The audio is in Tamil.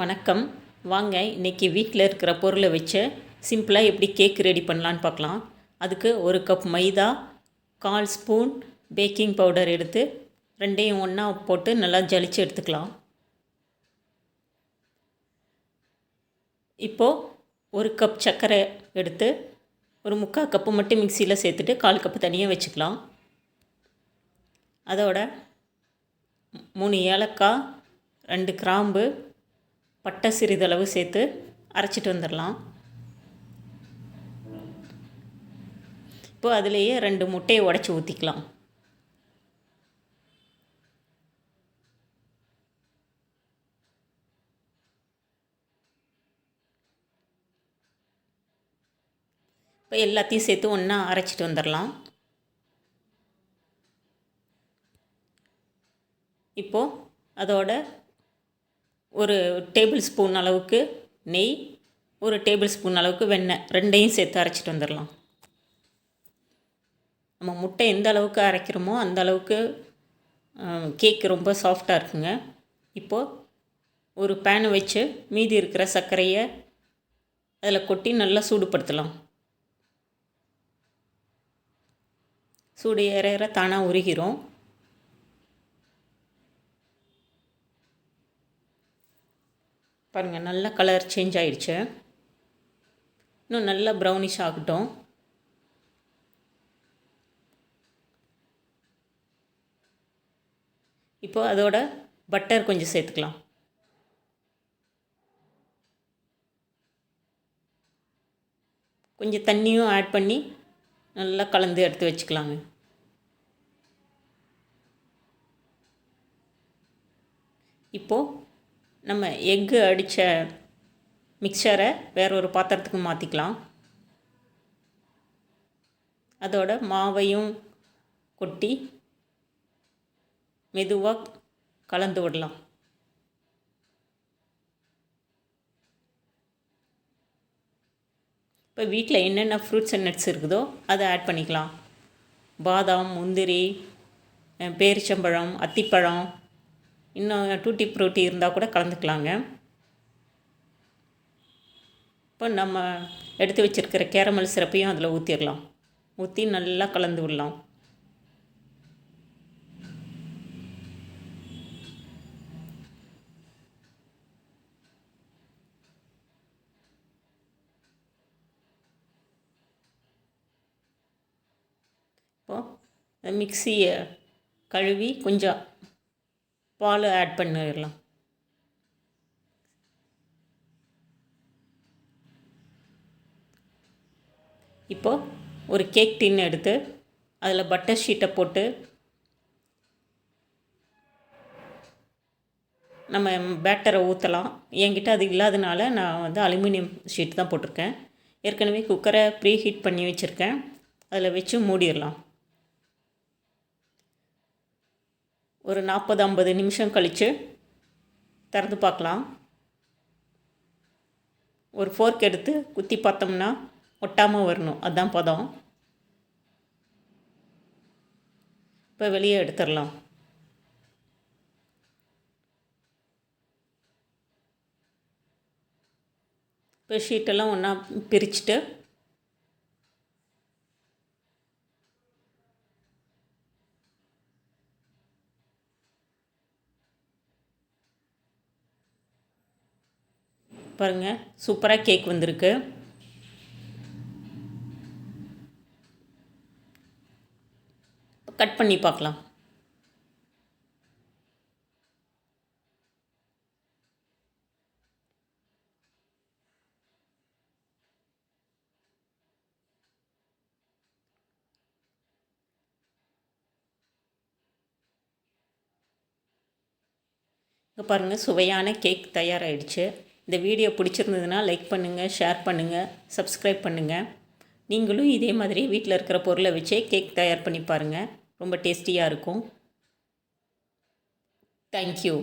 வணக்கம். வாங்க இன்றைக்கி வீட்டில் இருக்கிற பொருளை வச்சு சிம்பிளாக எப்படி கேக் ரெடி பண்ணலான்னு பார்க்கலாம். அதுக்கு ஒரு கப் மைதா கால் ஸ்பூன் பேக்கிங் பவுடர் எடுத்து ரெண்டையும் ஒன்றா போட்டு நல்லா ஜலிச்சு எடுத்துக்கலாம். இப்போது ஒரு கப் சர்க்கரை எடுத்து ஒரு முக்கால் கப்பு மட்டும் மிக்சியில் சேர்த்துட்டு கால் கப்பு தனியாக வச்சுக்கலாம். அதோட மூணு ஏலக்காய் ரெண்டு கிராம்பு பட்டை சிறிதளவு சேர்த்து அரைச்சிட்டு வந்துடலாம். இப்போ அதுலேயே ரெண்டு முட்டையை உடச்சி ஊற்றிக்கலாம் இப்போ எல்லாத்தையும் சேர்த்து ஒன்றா அரைச்சிட்டு வந்துடலாம். இப்போது அதோட ஒரு டேபிள் ஸ்பூன் அளவுக்கு நெய் ஒரு டேபிள் ஸ்பூன் அளவுக்கு வெண்ணெய். ரெண்டையும் சேர்த்து அரைச்சிட்டு வந்துடலாம். நம்ம முட்டை எந்த அளவுக்கு அரைக்கிறோமோ அந்த அளவுக்கு கேக் ரொம்ப சாஃப்டாக இருக்குங்க. இப்போது ஒரு பேனை வச்சு மீதி இருக்கிற சர்க்கரையை அதில் கொட்டி நல்லா சூடுபடுத்தலாம். சூடு ஏற ஏற தானாக உருகிறோம் பாருங்கள் நல்ல கலர் சேஞ்ச் ஆகிடுச்சு இன்னும் நல்லா ப்ரௌனிஷ் ஆகட்டும். இப்போது அதோட பட்டர் கொஞ்சம் சேர்த்துக்கலாம். கொஞ்சம் தண்ணியும் ஆட் பண்ணி நல்லா கலந்து எடுத்து வச்சுக்கலாங்க. இப்போது நம்ம எக்கு அடித்த மிக்சரை வேற ஒரு பாத்திரத்துக்கு மாற்றிக்கலாம் அதோட மாவையும் கொட்டி மெதுவாக கலந்து விடலாம். இப்போ வீட்டில் என்னென்ன ஃப்ரூட்ஸ் அண்ட் நட்ஸ் இருக்குதோ அதை ஆட் பண்ணிக்கலாம். பாதாம் முந்திரி பேரிச்சம்பழம் அத்திப்பழம் இன்னும் டூட்டி ப்ரூட்டி இருந்தால் கூட கலந்துக்கலாங்க. இப்போ நம்ம எடுத்து வச்சுருக்கிற கேரமல் சிறப்பையும் அதில் ஊற்றிடலாம் ஊற்றி நல்லா கலந்து விடலாம். இப்போது மிக்சியை கழுவி கொஞ்சம் பால் ஆட் பண்ணிடலாம். இப்போது ஒரு கேக் டின் எடுத்து அதில் பட்டர் ஷீட்டை போட்டு நம்ம பேட்டரை ஊற்றலாம் என்கிட்ட அது இல்லாதனால நான் வந்து அலுமினியம் ஷீட் தான் போட்டிருக்கேன். ஏற்கனவே குக்கரை ப்ரீ ஹீட் பண்ணி வச்சுருக்கேன். அதில் வச்சு மூடிடலாம். ஒரு நாற்பது ஐம்பது நிமிஷம் கழித்து திறந்து பார்க்கலாம். ஒரு ஃபோர்க் எடுத்து குத்தி பார்த்தோம்னா ஒட்டாமல் வரணும். அதுதான் பதம். இப்போ வெளியே எடுத்துடலாம். இப்போ ஷீட்டெல்லாம் ஒன்றா பிரிச்சுட்டு பாருங்கள் சூப்பராக கேக் வந்திருக்கு. கட் பண்ணி பார்க்கலாம் இங்கே பாருங்கள் சுவையான கேக் தயாராகிடுச்சு இந்த வீடியோ பிடிச்சிருந்ததுன்னா லைக் பண்ணுங்கள் ஷேர் பண்ணுங்கள் சப்ஸ்கிரைப் பண்ணுங்கள் நீங்களும் இதே மாதிரி வீட்டில் இருக்கிற பொருளை வச்சே கேக் தயார் பண்ணி பாருங்கள் ரொம்ப டேஸ்டியாக இருக்கும். தேங்க்யூ